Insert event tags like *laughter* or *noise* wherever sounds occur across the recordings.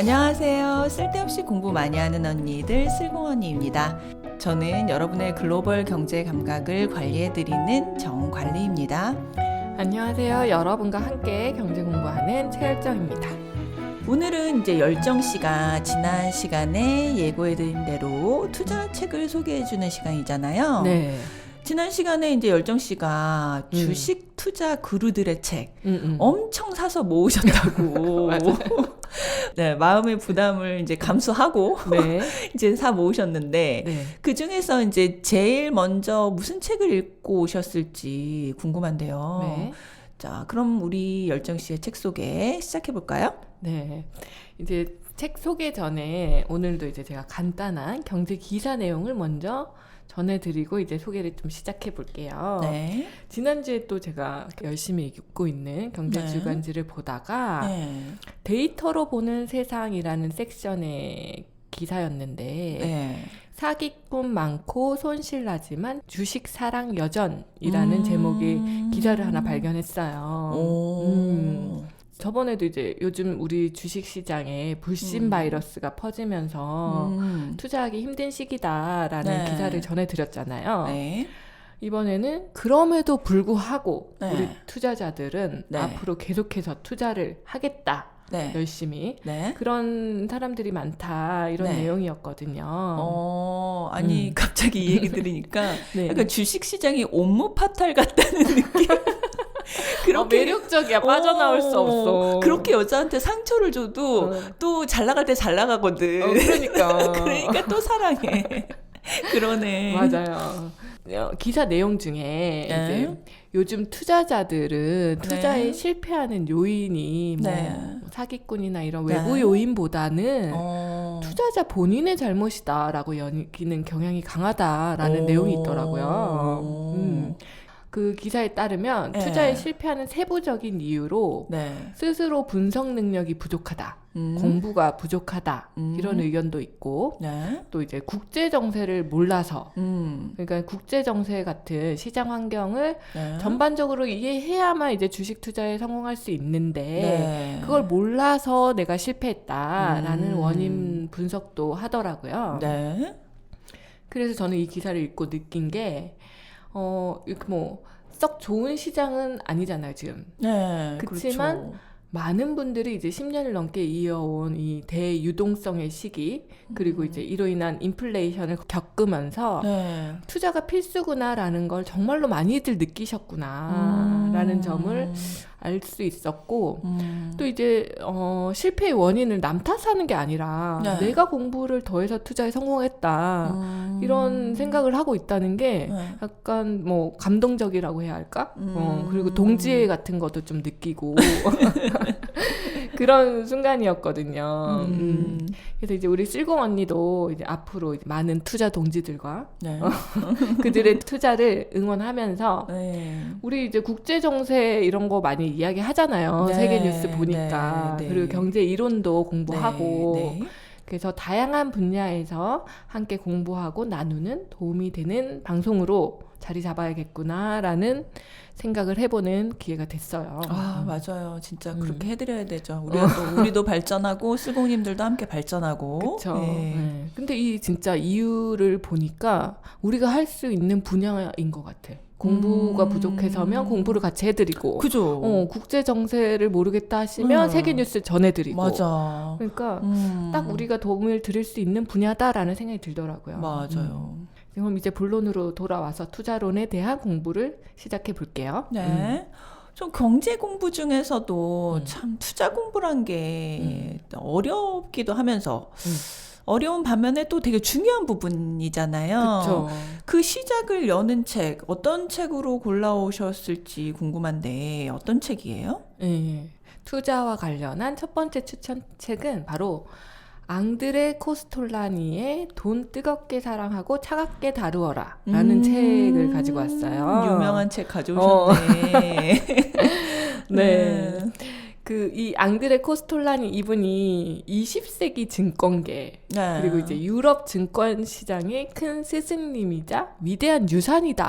안녕하세요. 쓸데없이 공부 많이 하는 언니들 슬공언니입니다. 저는 여러분의 글로벌 경제 감각을 관리해드리는 정관리입니다. 안녕하세요. 여러분과 함께 경제 공부하는 최열정입니다. 오늘은 이제 열정 씨가 지난 시간에 예고해드린 대로 투자 책을 소개해주는 시간이잖아요. 네. 지난 시간에 이제 열정 씨가 음. 주식 투자 그루들의 책 음, 음. 엄청 사서 모으셨다고. *laughs* 네, 마음의 부담을 이제 감수하고 네. *laughs* 이제 사 모으셨는데 네. 그 중에서 이제 제일 먼저 무슨 책을 읽고 오셨을지 궁금한데요. 네. 자, 그럼 우리 열정 씨의 책 소개 시작해 볼까요? 네. 이제 책 소개 전에 오늘도 이제 제가 간단한 경제 기사 내용을 먼저 전해드리고 이제 소개를 좀 시작해 볼게요. 네. 지난주에 또 제가 열심히 읽고 있는 경제 네. 주간지를 보다가 네. 데이터로 보는 세상이라는 섹션의 기사였는데 네. 사기꾼 많고 손실 나지만 주식 사랑 여전이라는 음. 제목의 기사를 하나 발견했어요. 오. 음. 저번에도 이제 요즘 우리 주식 시장에 불신 음. 바이러스가 퍼지면서 음. 투자하기 힘든 시기다라는 네. 기사를 전해드렸잖아요. 네. 이번에는 그럼에도 불구하고 네. 우리 투자자들은 네. 앞으로 계속해서 투자를 하겠다. 네. 열심히. 네. 그런 사람들이 많다. 이런 네. 내용이었거든요. 어, 아니 음. 갑자기 이 얘기 들으니까 *laughs* 네. 약간 주식 시장이 옴무 파탈 같다는 느낌. *laughs* 어, 매력적이야. 빠져나올 수 어, 없어. 그렇게 여자한테 상처를 줘도 어. 또잘 나갈 때 잘 나가거든. 어, 그러니까. *laughs* 그러니까 또 사랑해. *laughs* 그러네. 맞아요. 어, 기사 내용 중에 네. 이제 요즘 투자자들은 투자에 네. 실패하는 요인이 뭐 네. 사기꾼이나 이런 네. 외부 요인보다는 어. 투자자 본인의 잘못이다라고 여기는 경향이 강하다라는 오. 내용이 있더라고요. 음. 그 기사에 따르면 네. 투자에 실패하는 세부적인 이유로 네. 스스로 분석 능력이 부족하다, 음. 공부가 부족하다 음. 이런 의견도 있고 네. 또 이제 국제 정세를 몰라서 음. 그러니까 국제 정세 같은 시장 환경을 네. 전반적으로 이해해야만 이제 주식 투자에 성공할 수 있는데 네. 그걸 몰라서 내가 실패했다라는 음. 원인 분석도 하더라고요. 네. 그래서 저는 이 기사를 읽고 느낀 게 어, 이렇게 뭐 썩 좋은 시장은 아니잖아요, 지금. 네. 그치만 그렇죠. 많은 분들이 이제 10년을 넘게 이어온 이 대유동성의 시기, 그리고 이제 이로 인한 인플레이션을 겪으면서 네. 투자가 필수구나라는 걸 정말로 많이들 느끼셨구나라는 음. 점을 알 수 있었고, 음. 또 이제 어, 실패의 원인을 남 탓하는 게 아니라 네. 내가 공부를 더해서 투자에 성공했다 음. 이런 생각을 하고 있다는 게 네. 약간 뭐 감동적이라고 해야 할까? 어, 음. 그리고 동지애 같은 것도 좀 느끼고 *laughs* 그런 순간이었거든요. 음. 음. 그래서 이제 우리 쓸공 언니도 이제 앞으로 이제 많은 투자 동지들과 네. *laughs* 그들의 투자를 응원하면서 네. 우리 이제 국제 정세 이런 거 많이 이야기 하잖아요. 네, 세계 뉴스 보니까 네, 네. 그리고 경제 이론도 공부하고 네, 네. 그래서 다양한 분야에서 함께 공부하고 나누는 도움이 되는 방송으로 자리 잡아야겠구나라는 생각을 해보는 기회가 됐어요. 아 맞아요 진짜 음. 그렇게 해드려야 되죠 우리가 또 우리도 발전하고 슬공님들도 함께 발전하고 그렇죠. 네. 근데 이 진짜 이유를 보니까 우리가 할 수 있는 분야인 것 같아. 공부가 음. 부족해서면 공부를 같이 해드리고, 그죠 어, 국제 정세를 모르겠다 하시면 음. 세계 뉴스 전해드리고. 맞아 그러니까 음. 딱 우리가 도움을 드릴 수 있는 분야다라는 생각이 들더라고요. 맞아요 음. 그럼 이제 본론으로 돌아와서 투자론에 대한 공부를 시작해 볼게요. 네. 좀 경제 공부 중에서도 음. 참 투자 공부란 게 어렵기도 하면서 음. 어려운 반면에 또 되게 중요한 부분이잖아요. 그렇죠. 그 시작을 여는 책 어떤 책으로 골라오셨을지 궁금한데 어떤 책이에요? 예. 투자와 관련한 첫 번째 추천 책은 바로 앙드레 코스톨라니의 돈 뜨겁게 사랑하고 차갑게 다루어라 라는 음, 책을 가지고 왔어요. 유명한 책 가져오셨네. *laughs* 네. 그 이 앙드레 코스톨라니 이분이 20세기 증권계 네. 그리고 이제 유럽 증권 시장의 큰 스승님이자 위대한 유산이다.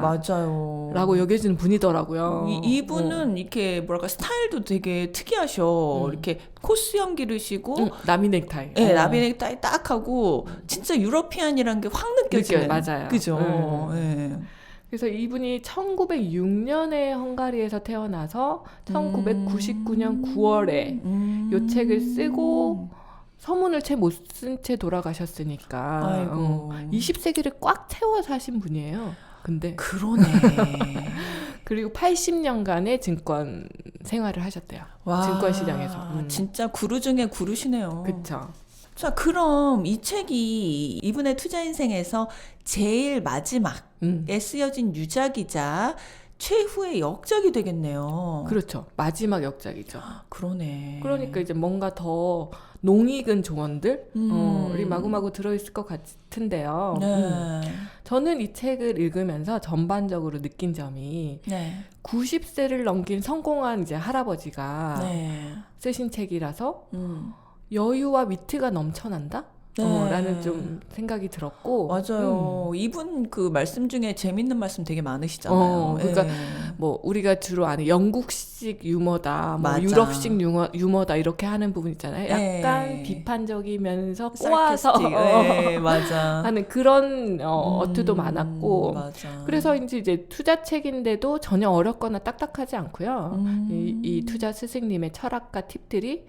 맞아요. 라고 여겨지는 분이더라고요. 이, 이분은 이렇게 뭐랄까 스타일도 되게 특이하셔. 음. 이렇게 코스형 기르시고 응, 나비 넥타이. 예, 어. 나비 넥 타이 딱 하고 진짜 유러피안이란 게 확 느껴지는. 느껴요, 맞아요. 그죠. 음. 예. 그래서 이분이 1906년에 헝가리에서 태어나서 1999년 9월에 음. 요 책을 쓰고 서문을 채 못 쓴 채 돌아가셨으니까 아이고. 어, 20세기를 꽉 채워 사신 분이에요. 근데 그러네. *laughs* 그리고 80년간의 증권 생활을 하셨대요. 와, 증권 시장에서. 음. 진짜 구루 중에 구루시네요. 그쵸? 자, 그럼 이 책이 이분의 투자 인생에서 제일 마지막에 음. 쓰여진 유작이자 최후의 역작이 되겠네요. 그렇죠. 마지막 역작이죠. 그러네. 그러니까 이제 뭔가 더 농익은 조언들 음. 어, 마구마구 들어있을 것 같은데요. 네. 음. 저는 이 책을 읽으면서 전반적으로 느낀 점이 네. 90세를 넘긴 성공한 이제 할아버지가 네. 쓰신 책이라서 음. 여유와 위트가 넘쳐난다? 네. 어, 라는 좀 생각이 들었고 맞아요. 이분 그 말씀 중에 재밌는 말씀 되게 많으시잖아요. 어, 그러니까 예. 뭐 우리가 주로 아는 영국식 유머다, 뭐. 유럽식 유머, 유머다 이렇게 하는 부분 있잖아요. 약간 네. 비판적이면서 꼬아서. 예, *laughs* 맞아. 하는 그런 어, 음, 어투도 많았고 맞아. 그래서 이제 이제 투자 책인데도 전혀 어렵거나 딱딱하지 않고요. 음. 이, 이 투자 스승님의 철학과 팁들이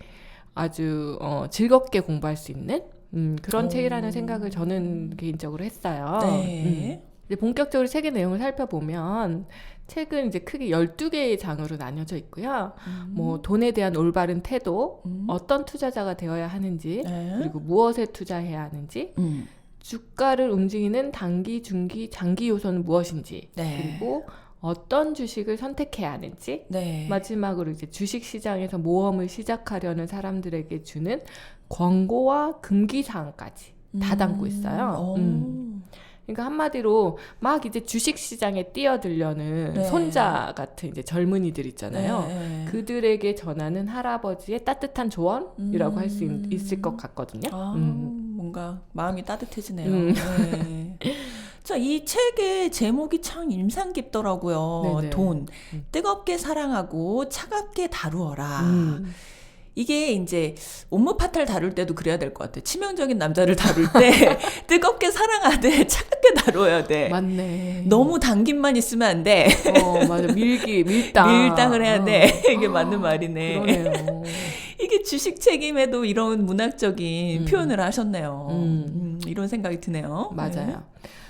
아주 어, 즐겁게 공부할 수 있는 음, 그런 오. 책이라는 생각을 저는 개인적으로 했어요. 음. 네. 이제 본격적으로 책의 내용을 살펴보면 책은 이제 크게 12개의 장으로 나뉘어져 있고요. 음. 뭐 돈에 대한 올바른 태도, 음. 어떤 투자자가 되어야 하는지, 네. 그리고 무엇에 투자해야 하는지, 음. 주가를 움직이는 단기, 중기, 장기 요소는 무엇인지, 네. 그리고 어떤 주식을 선택해야 하는지, 네. 마지막으로 이제 주식 시장에서 모험을 시작하려는 사람들에게 주는 권고와 금기 사항까지 다 담고 있어요. 오. 음. 그러니까 한마디로 막 이제 주식 시장에 뛰어들려는 네. 손자 같은 이제 젊은이들 있잖아요. 네. 그들에게 전하는 할아버지의 따뜻한 조언이라고 음. 할수 있을 것 같거든요. 아, 음. 뭔가 마음이 따뜻해지네요. 음. 네. 자, 이 책의 제목이 참 인상 깊더라고요. 네네. 돈. 음. 뜨겁게 사랑하고 차갑게 다루어라. 음. 이게 이제 업무 파탈 다룰 때도 그래야 될 것 같아. 치명적인 남자를 다룰 때 *laughs* 뜨겁게 사랑하되 차갑게 다뤄야 돼. 맞네. 너무 당김만 있으면 안 돼. 어, 맞아. 밀기, 밀당. 밀당을 해야 어. 돼. *laughs* 이게 맞는 말이네. 그러네요. 이게 주식 책임에도 이런 문학적인 음. 표현을 하셨네요. 음. 음, 이런 생각이 드네요. 맞아요.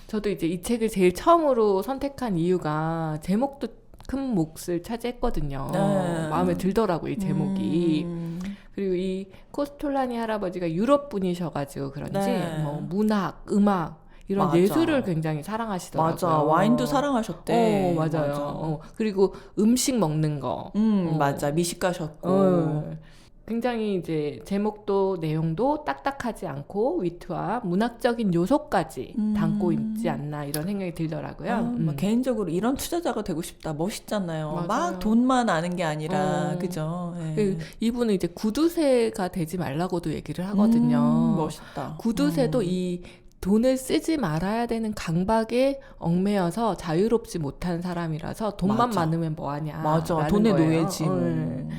저도 이제 이 책을 제일 처음으로 선택한 이유가 제목도 큰 몫을 차지했거든요. 네. 마음에 들더라고요, 이 제목이. 음. 그리고 이 코스톨라니 할아버지가 유럽 분이셔가지고 그런지 네. 뭐 문학, 음악 이런 맞아. 예술을 굉장히 사랑하시더라고요. 맞아. 와인도 사랑하셨대. 어, 맞아요. 맞아. 어, 그리고 음식 먹는 거. 음, 어. 맞아. 미식가셨고. 어, 굉장히 이제 제목도 내용도 딱딱하지 않고 위트와 문학적인 요소까지 음. 담고 있지 않나 이런 생각이 들더라고요. 아, 음. 막 개인적으로 이런 투자자가 되고 싶다. 멋있잖아요. 맞아요. 막 돈만 아는 게 아니라, 어. 그죠? 예. 그 이분은 이제 구두쇠가 되지 말라고도 얘기를 하거든요. 음, 멋있다. 구두쇠도 음. 이 돈을 쓰지 말아야 되는 강박에 얽매여서 자유롭지 못한 사람이라서 돈만 맞아. 많으면 뭐하냐. 맞아. 돈의 거예요. 노예지. 뭐.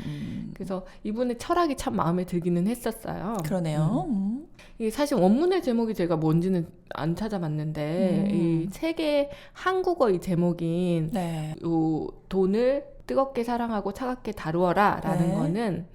음. 그래서 이분의 철학이 참 마음에 들기는 했었어요. 그러네요. 음. 이게 사실 원문의 제목이 제가 뭔지는 안 찾아봤는데 음. 이 책의 한국어 이 제목인 네. 요 돈을 뜨겁게 사랑하고 차갑게 다루어라라는 네. 거는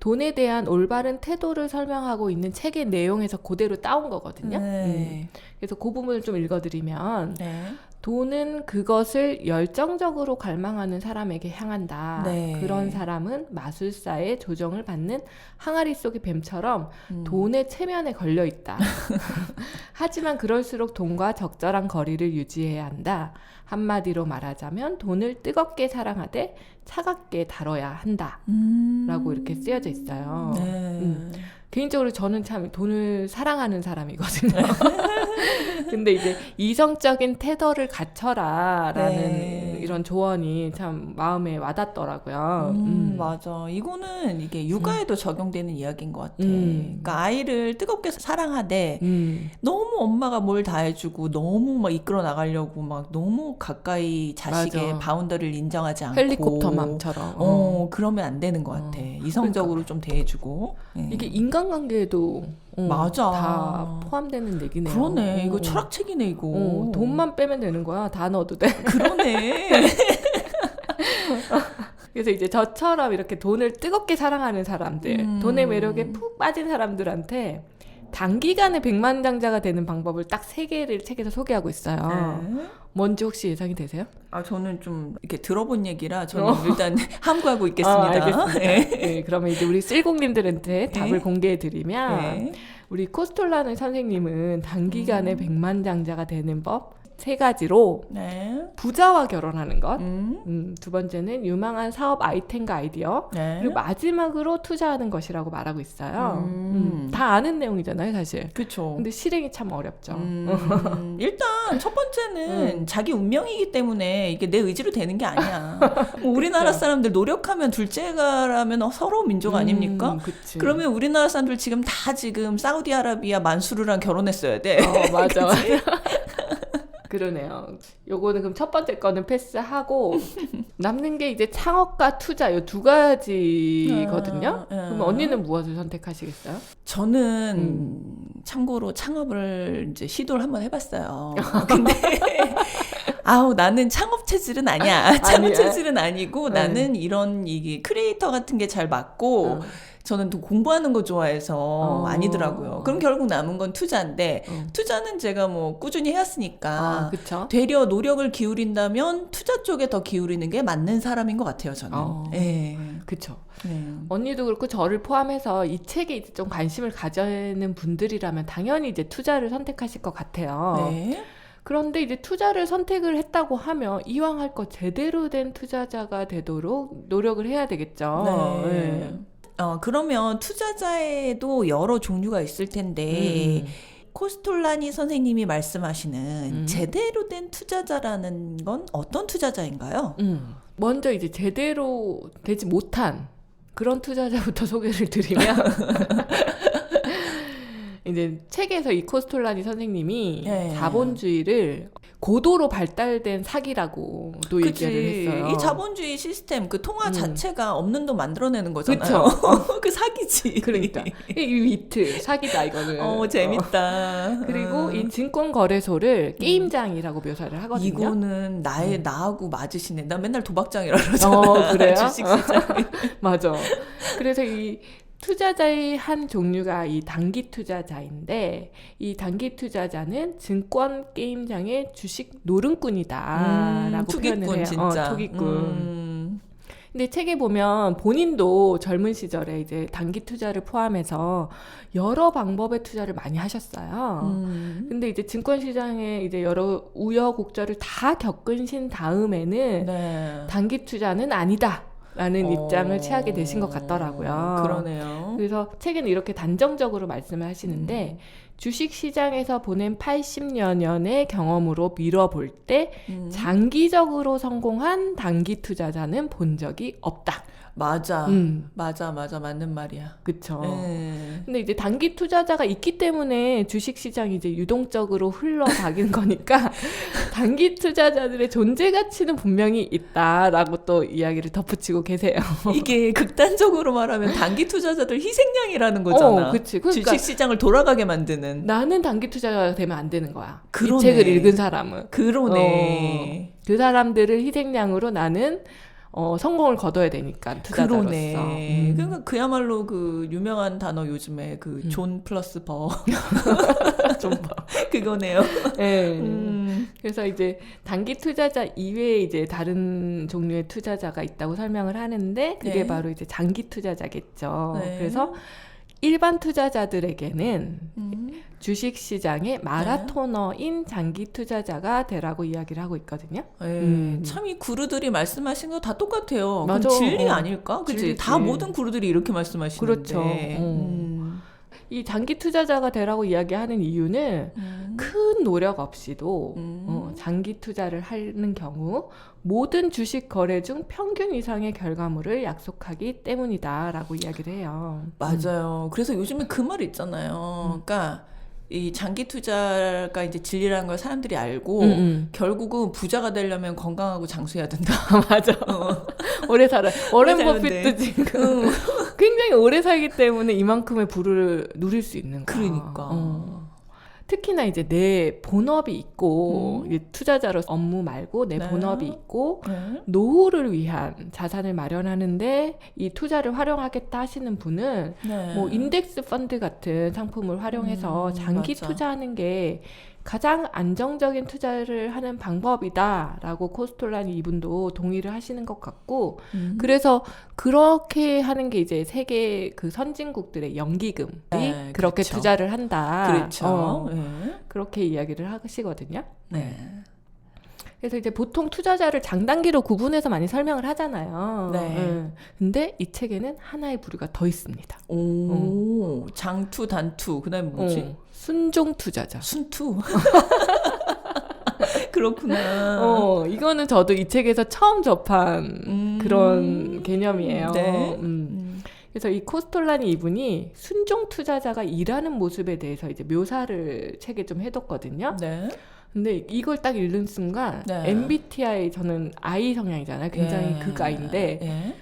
돈에 대한 올바른 태도를 설명하고 있는 책의 내용에서 그대로 따온 거거든요. 음. 네. 그래서 그 부분을 좀 읽어드리면 네. 돈은 그것을 열정적으로 갈망하는 사람에게 향한다. 네. 그런 사람은 마술사의 조정을 받는 항아리 속의 뱀처럼 음. 돈의 체면에 걸려 있다. *laughs* 하지만 그럴수록 돈과 적절한 거리를 유지해야 한다. 한마디로 말하자면 돈을 뜨겁게 사랑하되 차갑게 다뤄야 한다. 음. 라고 이렇게 쓰여져 있어요. 네. 음. 개인적으로 저는 참 돈을 사랑하는 사람이거든요. *laughs* 근데 이제 이성적인 태도를 갖춰라 라는 네. 이런 조언이 참 마음에 와닿더라고요. 음, 맞아. 이거는 이게 육아에도 적용되는 이야기인 것 같아. 음. 그러니까 아이를 뜨겁게 사랑하되 음. 너무 엄마가 뭘 다 해주고 너무 막 이끌어 나가려고 막 너무 가까이 자식의 맞아. 바운더리를 인정하지 않고 헬리콥터맘처럼. 어, 그러면 안 되는 것 같아. 어. 이성적으로 좀 대해주고. 예. 이게 인간 관계에도 어, 맞아. 다 포함되는 얘기네요. 그러네. 이거 어. 철학책이네 이거. 어, 돈만 빼면 되는 거야. 다 넣어도 돼. *laughs* 그러네. *laughs* 그래서 이제 저처럼 이렇게 돈을 뜨겁게 사랑하는 사람들, 음. 돈의 매력에 푹 빠진 사람들한테 단기간에 백만장자가 되는 방법을 딱 세 개를 책에서 소개하고 있어요. 네. 뭔지 혹시 예상이 되세요? 아 저는 좀 이렇게 들어본 얘기라 저는 일단 *laughs* 함구하고 있겠습니다. 아, 알겠습니다. 네. 네, 그러면 이제 우리 쓸공님들한테 답을 네. 공개해 드리면 네. 우리 코스톨라는 선생님은 단기간에 음. 백만장자가 되는 법 세 가지로 네. 부자와 결혼하는 것, 음. 음, 두 번째는 유망한 사업 아이템과 아이디어, 네. 그리고 마지막으로 투자하는 것이라고 말하고 있어요. 음. 음, 다 아는 내용이잖아요, 사실. 그렇죠. 근데 실행이 참 어렵죠. 음, *laughs* 일단 첫 번째는 음. 자기 운명이기 때문에 이게 내 의지로 되는 게 아니야. *laughs* 뭐 우리나라. 사람들 노력하면 둘째가라면 서로 민족 아닙니까? 음, 그치. 그러면 우리나라 사람들 지금 다 지금 사우디아라비아 만수르랑 결혼했어야 돼. 어, 맞아, 맞아. *laughs* *laughs* 그러네요. 요거는 그럼 첫 번째 거는 패스하고 *laughs* 남는 게 이제 창업과 투자 요 두 가지거든요. 아, 아. 그럼 언니는 무엇을 선택하시겠어요? 저는 음. 참고로 창업을 이제 시도를 한번 해봤어요. 근데 아우 나는 창업 체질은 아니야. *laughs* 창업 아니야? 체질은 아니고 네. 나는 이런 이게 크리에이터 같은 게 잘 맞고 어. 저는 또 공부하는 거 좋아해서 어. 아니더라고요. 그럼 결국 남은 건 투자인데 어. 투자는 제가 뭐 꾸준히 해왔으니까 아, 그쵸? 되려 노력을 기울인다면 투자 쪽에 더 기울이는 게 맞는 사람인 것 같아요. 저는. 어. 예. 그쵸. 네. 언니도 그렇고 저를 포함해서 이 책에 이제 좀 관심을 가지는 분들이라면 당연히 이제 투자를 선택하실 것 같아요. 네. 그런데 이제 투자를 선택을 했다고 하면 이왕 할 거 제대로 된 투자자가 되도록 노력을 해야 되겠죠. 네. 어, 그러면 투자자에도 여러 종류가 있을 텐데, 음. 코스톨라니 선생님이 말씀하시는 음. 제대로 된 투자자라는 건 어떤 투자자인가요? 음. 먼저 이제 제대로 되지 못한 그런 투자자부터 *laughs* 소개를 드리면 *laughs* 이제 책에서 이 코스톨라니 선생님이 예. 자본주의를 고도로 발달된 사기라고도 그치. 얘기를 했어요. 이 자본주의 시스템, 그 통화 음. 자체가 없는 돈 만들어내는 거잖아요. *laughs* 그 사기지. 그러니까 이 위트 사기다 이거는. 어, 재밌다. 그리고 음. 이 증권 거래소를 게임장이라고 묘사를 하거든요. 이거는 나의 음. 나하고 맞으시네. 나 맨날 도박장이라 그러잖아. 어, 그래요? *laughs* 주식 시장. *laughs* 맞아. 그래서 이 투자자의 한 종류가 이 단기 투자자인데 이 단기 투자자는 증권 게임장의 주식 노름꾼이다라고 음, 투기꾼 표현을 해요. 진짜. 어, 투기꾼. 음. 근데 책에 보면 본인도 젊은 시절에 이제 단기 투자를 포함해서 여러 방법의 투자를 많이 하셨어요. 음. 근데 이제 증권 시장에 이제 여러 우여곡절을 다 겪으신 다음에는 네. 단기 투자는 아니다 라는 어, 입장을 취하게 되신 것 같더라고요. 그러네요. 그래서 책에는 이렇게 단정적으로 말씀을 하시는데 주식 시장에서 보낸 80여 년의 경험으로 밀어볼 때 음. 장기적으로 성공한 단기 투자자는 본 적이 없다. 맞아. 음, 맞아, 맞아. 맞는 말이야. 그쵸. 네. 근데 이제 단기 투자자가 있기 때문에 주식 시장이 이제 유동적으로 흘러가긴 *laughs* 거니까 단기 투자자들의 존재 가치는 분명히 있다라고 또 이야기를 덧붙이고 계세요. *laughs* 이게 극단적으로 말하면 단기 투자자들 희생양이라는 거잖아. 어, 그치. 그러니까 주식 시장을 돌아가게 만드는. 나는 단기 투자자가 되면 안 되는 거야. 그러네. 이 책을 읽은 사람은. 그러네. 그 사람들을 희생양으로 나는 어, 성공을 거둬야 되니까 투자자로서. 그러네. 음. 그러니까 그야말로 그 유명한 단어 요즘에 그 음. 존 플러스 버 *laughs* 좀 봐. 그거네요. 예. 음. 그래서 이제 단기 투자자 이외에 이제 다른 종류의 투자자가 있다고 설명을 하는데 그게 네. 바로 이제 장기 투자자겠죠. 네. 그래서 일반 투자자들에게는 음. 주식 시장의 마라토너인 장기 투자자가 되라고 이야기를 하고 있거든요. 예, 음. 참이 구루들이 말씀하신 거 다 똑같아요. 맞아. 그럼 진리 어. 아닐까? 그치? 진리지. 다 모든 구루들이 이렇게 말씀하시는데. 그렇죠. 어. 음. 이 장기 투자자가 되라고 이야기하는 이유는 음. 큰 노력 없이도 음. 어, 장기 투자를 하는 경우 모든 주식 거래 중 평균 이상의 결과물을 약속하기 때문이다라고 이야기를 해요. 맞아요. 그래서 요즘에 그 말 있잖아요. 그러니까 이 장기 투자가 이제 진리라는 걸 사람들이 알고 음, 음. 결국은 부자가 되려면 건강하고 장수해야 된다. *laughs* 맞아. 오래 살아. 살면 버핏도 지금 굉장히 오래 살기 때문에 이만큼의 부를 누릴 수 있는 거야. 그러니까. 어. 특히나 이제 내 본업이 있고 음. 투자자로 업무 말고 내 네. 본업이 있고 네. 노후를 위한 자산을 마련하는데 이 투자를 활용하겠다 하시는 분은 네. 뭐 인덱스 펀드 같은 상품을 활용해서 음, 장기 맞아. 투자하는 게 가장 안정적인 투자를 하는 방법이다라고 코스톨라니 이분도 동의를 하시는 것 같고 음. 그래서 그렇게 하는 게 이제 세계 그 선진국들의 연기금이 네, 그렇게 그렇죠. 투자를 한다. 그렇죠. 어, 네. 그렇게 이야기를 하시거든요. 네. 그래서 이제 보통 투자자를 장단기로 구분해서 많이 설명을 하잖아요. 네. 응. 근데 이 책에는 하나의 부류가 더 있습니다. 오, 장투, 단투, 그 다음에 뭐지? 어, 순종 투자자. 순투. *laughs* 그렇구나. 어, 이거는 저도 이 책에서 처음 접한 음. 그런 개념이에요. 네. 음. 음. 그래서 이 코스톨라니 이분이 순종 투자자가 일하는 모습에 대해서 이제 묘사를 책에 좀 해뒀거든요. 네. 근데 이걸 딱 읽는 순간 네. MBTI 저는 I 성향이잖아요. 굉장히 예. 극아인데 예.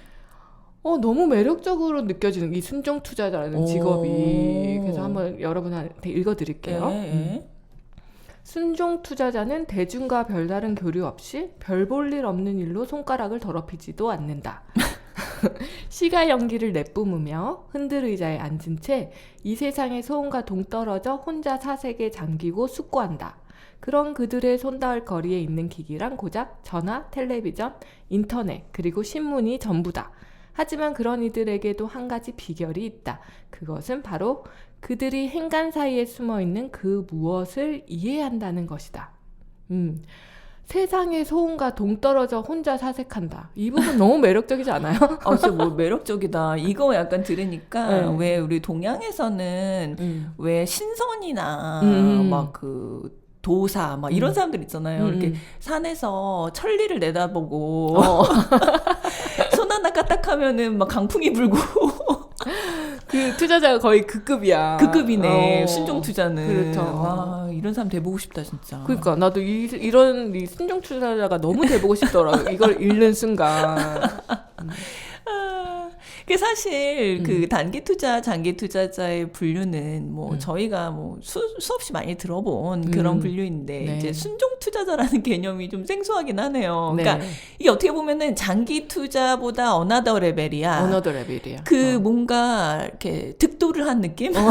어 너무 매력적으로 느껴지는 이 순종 투자자라는 오. 직업이 그래서 한번 여러분한테 읽어드릴게요. 예, 예. 음. 순종 투자자는 대중과 별다른 교류 없이 별 볼 일 없는 일로 손가락을 더럽히지도 않는다. *laughs* 시가 연기를 내뿜으며 흔들 의자에 앉은 채 이 세상의 소음과 동떨어져 혼자 사색에 잠기고 숙고한다. 그런 그들의 손닿을 거리에 있는 기기란 고작 전화, 텔레비전, 인터넷, 그리고 신문이 전부다. 하지만 그런 이들에게도 한 가지 비결이 있다. 그것은 바로 그들이 행간 사이에 숨어 있는 그 무엇을 이해한다는 것이다. 음. 세상의 소음과 동떨어져 혼자 사색한다. 이 부분 너무 매력적이지 않아요? 아, *laughs* 진짜 뭐 매력적이다. 이거 약간 들으니까 네. 왜 우리 동양에서는 음. 왜 신선이나 음. 막그 도사 막 이런 음. 사람들 있잖아요. 음, 이렇게 음. 산에서 천리를 내다보고 어. *laughs* *laughs* 까딱하면은 막 강풍이 불고 *laughs* 그 투자자가 거의 그 급이야. 그 급이네. 어. 순종 투자는. 그렇죠. 와, 이런 사람 돼보고 싶다 진짜. 그러니까 나도 이, 이런 이 순종 투자자가 너무 돼보고 싶더라고. 이걸 읽는 순간. *laughs* 아, 그 사실 음. 그 단기 투자, 장기 투자자의 분류는 뭐 음. 저희가 뭐 수, 수없이 많이 들어본 그런 음. 분류인데 네. 이제 순종 투자자라는 *laughs* 개념이 좀 생소하긴 하네요. 네. 그러니까 이게 어떻게 보면은 장기 투자보다 어나더 레벨이야. 어너더 레벨이야. 그 어. 뭔가 이렇게 득도를 한 느낌? *laughs*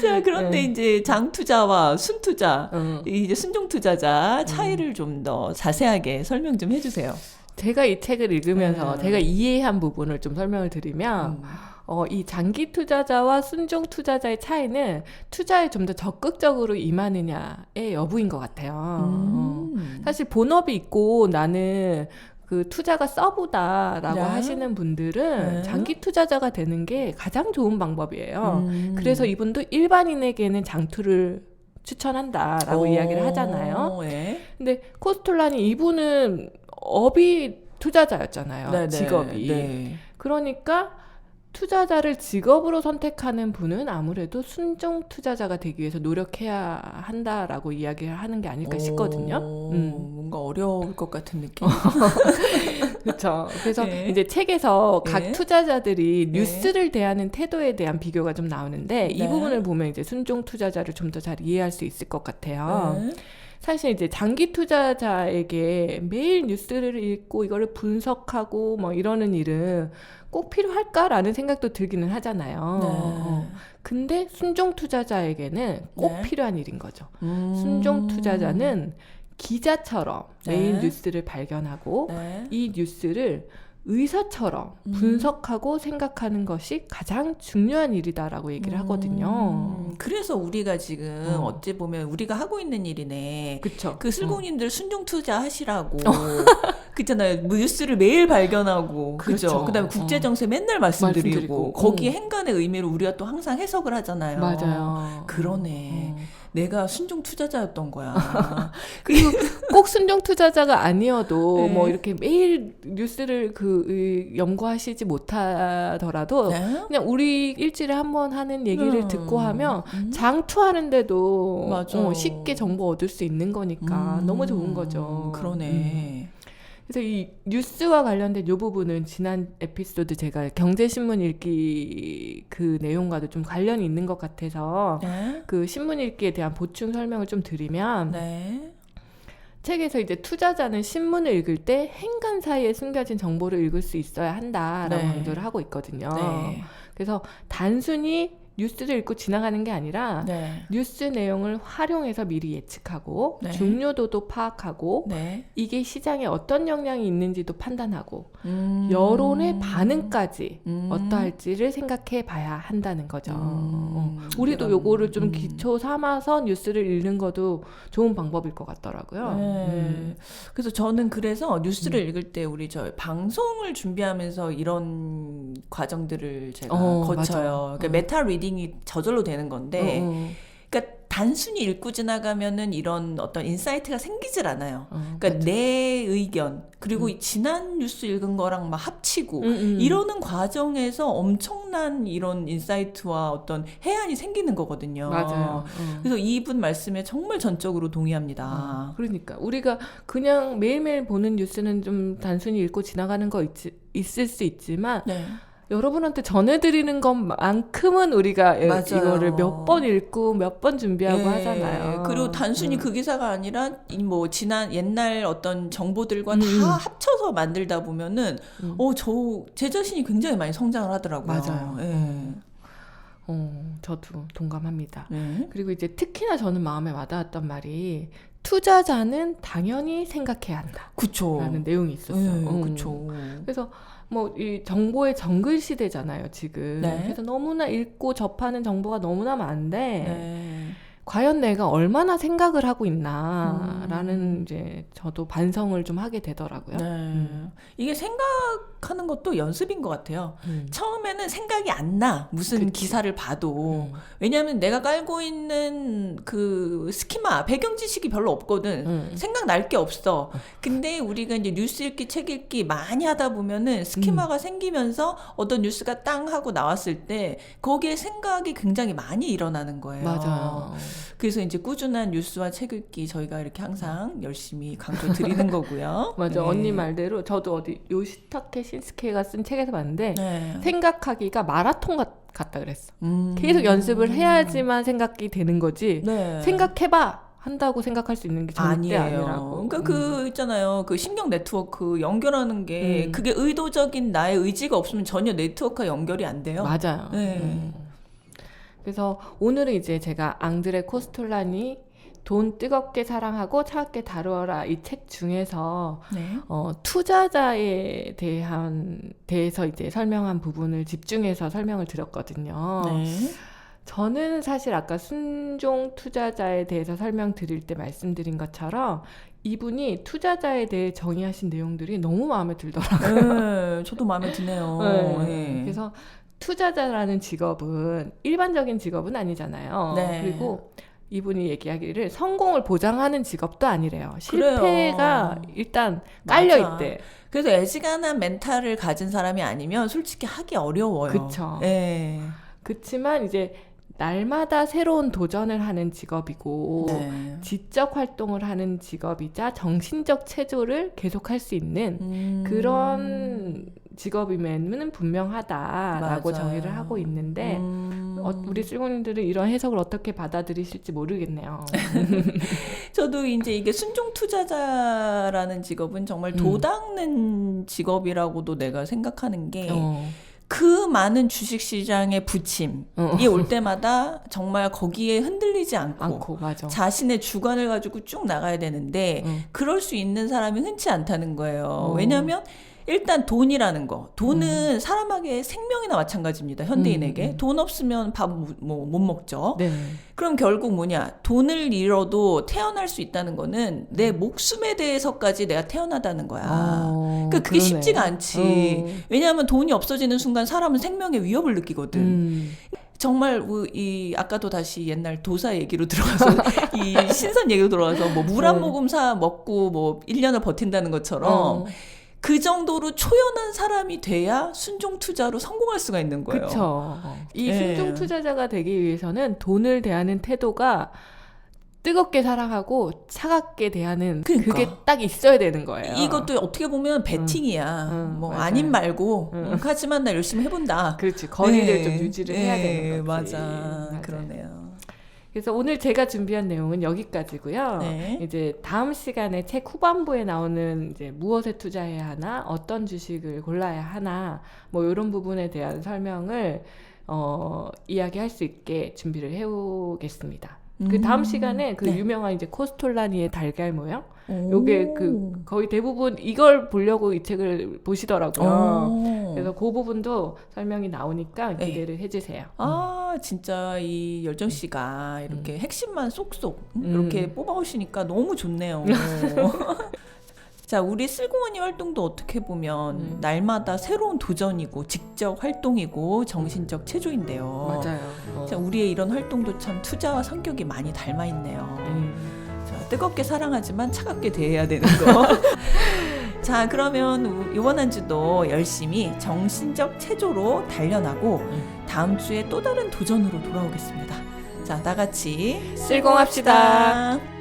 자, 그런데 네. 이제 장 투자와 순 투자, 어. 이제 순종 투자자 차이를 좀더 자세하게 설명 좀 해주세요. 제가 이 책을 읽으면서 네. 제가 이해한 부분을 좀 설명을 드리면 음. 어, 이 장기 투자자와 순종 투자자의 차이는 투자에 좀 더 적극적으로 임하느냐의 여부인 것 같아요. 어. 음. 사실 본업이 있고 나는 그 투자가 서브다라고 네. 하시는 분들은 네. 장기 투자자가 되는 게 가장 좋은 방법이에요. 음. 그래서 이분도 일반인에게는 장투를 추천한다라고 오, 이야기를 하잖아요. 예. 근데 코스톨라니 이분은 업이 투자자였잖아요. 네네, 직업이. 네. 그러니까 투자자를 직업으로 선택하는 분은 아무래도 순종 투자자가 되기 위해서 노력해야 한다라고 이야기를 하는 게 아닐까 싶거든요. 오, 음. 뭔가 어려울 것 같은 느낌. *laughs* 그렇죠. 그래서 네. 이제 책에서 각 네. 투자자들이 네. 뉴스를 대하는 태도에 대한 비교가 좀 나오는데 이 네. 부분을 보면 이제 순종 투자자를 좀 더 잘 이해할 수 있을 것 같아요. 네. 사실 이제 장기 투자자에게 매일 뉴스를 읽고 이거를 분석하고 뭐 이러는 일은 꼭 필요할까라는 생각도 들기는 하잖아요. 어. 근데 순종 투자자에게는 꼭 네. 필요한 일인 거죠. 음. 순종 투자자는 기자처럼 매일 네. 뉴스를 발견하고 네. 이 뉴스를 의사처럼 음. 분석하고 생각하는 것이 가장 중요한 일이다라고 얘기를 하거든요. 음, 그래서 우리가 지금 어. 어. 찌 보면 우리가 하고 있는 일이네. 그쵸? 그 슬공님들 순종 투자 하시라고 *laughs* 그잖아요. 뉴스를 매일 발견하고 그죠. 그렇죠. 그다음에 국제 어. 정세 맨날 말씀드리고, 말씀드리고. 거기에 어. 행간의 의미를 우리가 또 항상 해석을 하잖아요. 맞아요. 그러네. 어. 내가 순종 투자자였던 거야. *laughs* 그리고 꼭 순정 투자자가 아니어도 네. 뭐 이렇게 매일 뉴스를 그 이, 연구하시지 못하더라도 네? 그냥 우리 일주일에 한 번 하는 얘기를 음. 듣고 하면 음. 장투하는데도. 어, 쉽게 정보 얻을 수 있는 거니까 음. 너무 좋은 거죠. 그러네. 그래서 이 뉴스와 관련된 이 부분은 지난 에피소드 제가 경제신문 읽기 그 내용과도 좀 관련이 있는 것 같아서 네. 그 신문 읽기에 대한 보충 설명을 좀 드리면 네. 책에서 이제 투자자는 신문을 읽을 때 행간 사이에 숨겨진 정보를 읽을 수 있어야 한다라고 네. 강조를 하고 있거든요. 네. 그래서 단순히 뉴스를 읽고 지나가는 게 아니라 네. 뉴스 내용을 활용해서 미리 예측하고 네. 중요도도 파악하고 네. 이게 시장에 어떤 영향이 있는지도 판단하고 음. 여론의 반응까지 음. 어떠할지를 생각해 봐야 한다는 거죠. 어. 음. 우리도 이런, 요거를 좀 음. 기초 삼아서 뉴스를 읽는 것도 좋은 방법일 것 같더라고요. 네. 음. 그래서 저는 그래서 뉴스를 읽을 때 우리 저 방송을 준비하면서 이런 과정들을 제가 어, 거쳐요. 맞아. 그러니까 어. 메타 리딩 이 저절로 되는 건데, 어, 어. 그러니까 단순히 읽고 지나가면은 이런 어떤 인사이트가 생기질 않아요. 어, 그러니까 맞아. 내 의견 그리고 이 지난 뉴스 읽은 거랑 막 합치고 음, 음. 이러는 과정에서 엄청난 이런 인사이트와 어떤 해안이 생기는 거거든요. 맞아요. 어. 그래서 이분 말씀에 정말 전적으로 동의합니다. 어, 그러니까 우리가 그냥 매일매일 보는 뉴스는 좀 단순히 읽고 지나가는 거 있지, 있을 수 있지만 네. 여러분한테 전해드리는 것만큼은 우리가 에- 맞아요. 이거를 몇 번 읽고 몇 번 준비하고 예. 하잖아요. 그리고 단순히 음. 그 기사가 아니라 이뭐 지난 옛날 어떤 정보들과 음, 다 음. 합쳐서 만들다 보면은 음. 어저제 자신이 굉장히 많이 성장을 하더라고요. 맞아요. 예. 어, 저도 동감합니다. 네. 그리고 이제 특히나 저는 마음에 와닿았던 말이 투자자는 당연히 생각해야 한다. 그쵸. 라는 내용이 있었어요. 예, 음. 그쵸. 그래서 뭐 이 정보의 정글 시대잖아요, 지금. 네. 그래서 너무나 읽고 접하는 정보가 너무나 많은데 네. 과연 내가 얼마나 생각을 하고 있나라는 음. 이제 저도 반성을 좀 하게 되더라고요. 네. 음. 이게 생각하는 것도 연습인 것 같아요. 음. 처음에는 생각이 안 나. 무슨 그치. 기사를 봐도. 음. 왜냐하면 내가 깔고 있는 그 스키마, 배경 지식이 별로 없거든. 음. 생각날 게 없어. 근데 우리가 이제 뉴스 읽기, 책 읽기 많이 하다 보면은 스키마가 음. 생기면서 어떤 뉴스가 땅 하고 나왔을 때 거기에 생각이 굉장히 많이 일어나는 거예요. 맞아요. 그래서 이제 꾸준한 뉴스와 책 읽기 저희가 이렇게 항상 열심히 강조 드리는 거고요. *laughs* 맞아. 네. 언니 말대로 저도 어디 요시타케 신스케가 쓴 책에서 봤는데 네. 생각하기가 마라톤 같, 같다 그랬어. 음. 계속 연습을 해야지만 생각이 되는 거지. 네. 생각해봐 한다고 생각할 수 있는 게 절대 아니에요. 아니라고. 그러니까 음. 그 있잖아요. 그 신경 네트워크 연결하는 게 음. 그게 의도적인 나의 의지가 없으면 전혀 네트워크가 연결이 안 돼요. 맞아요. 네. 음. 그래서 오늘은 이제 제가 앙드레 코스톨라니 돈 뜨겁게 사랑하고 차갑게 다루어라 이 책 중에서 네. 어, 투자자에 대한 대해서 이제 설명한 부분을 집중해서 설명을 드렸거든요. 네. 저는 사실 아까 순종 투자자에 대해서 설명드릴 때 말씀드린 것처럼 이분이 투자자에 대해 정의하신 내용들이 너무 마음에 들더라고요. 네, 저도 마음에 드네요. 네. 네. 그래서 투자자라는 직업은 일반적인 직업은 아니잖아요. 네. 그리고 이분이 얘기하기를 성공을 보장하는 직업도 아니래요. 그래요. 실패가 일단 깔려 맞아. 있대. 그래서 애지간한 멘탈을 가진 사람이 아니면 솔직히 하기 어려워요. 그쵸. 네. 그렇지만 이제 날마다 새로운 도전을 하는 직업이고 네. 지적 활동을 하는 직업이자 정신적 체조를 계속할 수 있는 음. 그런 직업이면은 분명하다라고 맞아요. 정의를 하고 있는데 음. 어, 우리 쓸고님들은 이런 해석을 어떻게 받아들이실지 모르겠네요. *laughs* 저도 이제 이게 순종 투자자라는 직업은 정말 음. 도닦는 직업이라고도 내가 생각하는 게 그 어. 많은 주식 시장의 부침이 어. 올 때마다 정말 거기에 흔들리지 않고, 않고. 자신의 주관을 가지고 쭉 나가야 되는데 응. 그럴 수 있는 사람이 흔치 않다는 거예요. 어. 왜냐하면 일단 돈이라는 거. 돈은 사람에게 생명이나 마찬가지입니다. 현대인에게. 음, 음. 돈 없으면 밥 뭐 못 먹죠. 네. 그럼 결국 뭐냐? 돈을 잃어도 태어날 수 있다는 거는 내 목숨에 대해서까지 내가 태어나다는 거야. 어, 그러니까 그게 그러네. 쉽지가 않지. 어. 왜냐하면 돈이 없어지는 순간 사람은 생명의 위협을 느끼거든. 음. 정말 우- 이 아까도 다시 옛날 도사 얘기로 들어가서 *laughs* 이 신선 얘기로 들어가서 뭐 물한 네. 모금 사 먹고 뭐 1년을 버틴다는 것처럼 어. 그 정도로 초연한 사람이 돼야 순종 투자로 성공할 수가 있는 거예요. 그쵸. 이 예. 순종 투자자가 되기 위해서는 돈을 대하는 태도가 뜨겁게 사랑하고 차갑게 대하는 그 그러니까. 게딱 있어야 되는 거예요. 이것도 어떻게 보면 베팅이야. 응, 뭐 맞아요. 아님 말고 응. 응, 하지만 나 열심히 해본다. 그렇지. 거리를 네. 좀 유지를 해야 네, 되는 거지. 맞아. 맞아요. 그러네요. 그래서 오늘 제가 준비한 내용은 여기까지고요. 네. 이제 다음 시간에 책 후반부에 나오는 이제 무엇에 투자해야 하나, 어떤 주식을 골라야 하나, 뭐 이런 부분에 대한 설명을 어, 이야기할 수 있게 준비를 해오겠습니다. 그 다음 음. 시간에 그 네. 유명한 이제 코스톨라니의 달걀 모양 오. 요게 그 거의 대부분 이걸 보려고 이 책을 보시더라고요. 오. 그래서 그 부분도 설명이 나오니까 네. 기대를 해주세요. 아 진짜 이 열정 씨가 이렇게 핵심만 쏙쏙 음. 이렇게 뽑아오시니까 너무 좋네요. *laughs* 자, 우리 쓸공원이 활동도 어떻게 보면 음. 날마다 새로운 도전이고 직접 활동이고 정신적 체조인데요. 맞아요. 어. 자, 우리의 이런 활동도 참 투자와 성격이 많이 닮아 있네요. 음. 자, 뜨겁게 사랑하지만 차갑게 대해야 되는 거. *laughs* 자, 그러면 우- 이번 한 주도 열심히 정신적 체조로 단련하고 음. 다음 주에 또 다른 도전으로 돌아오겠습니다. 자, 다 같이. 실공합시다.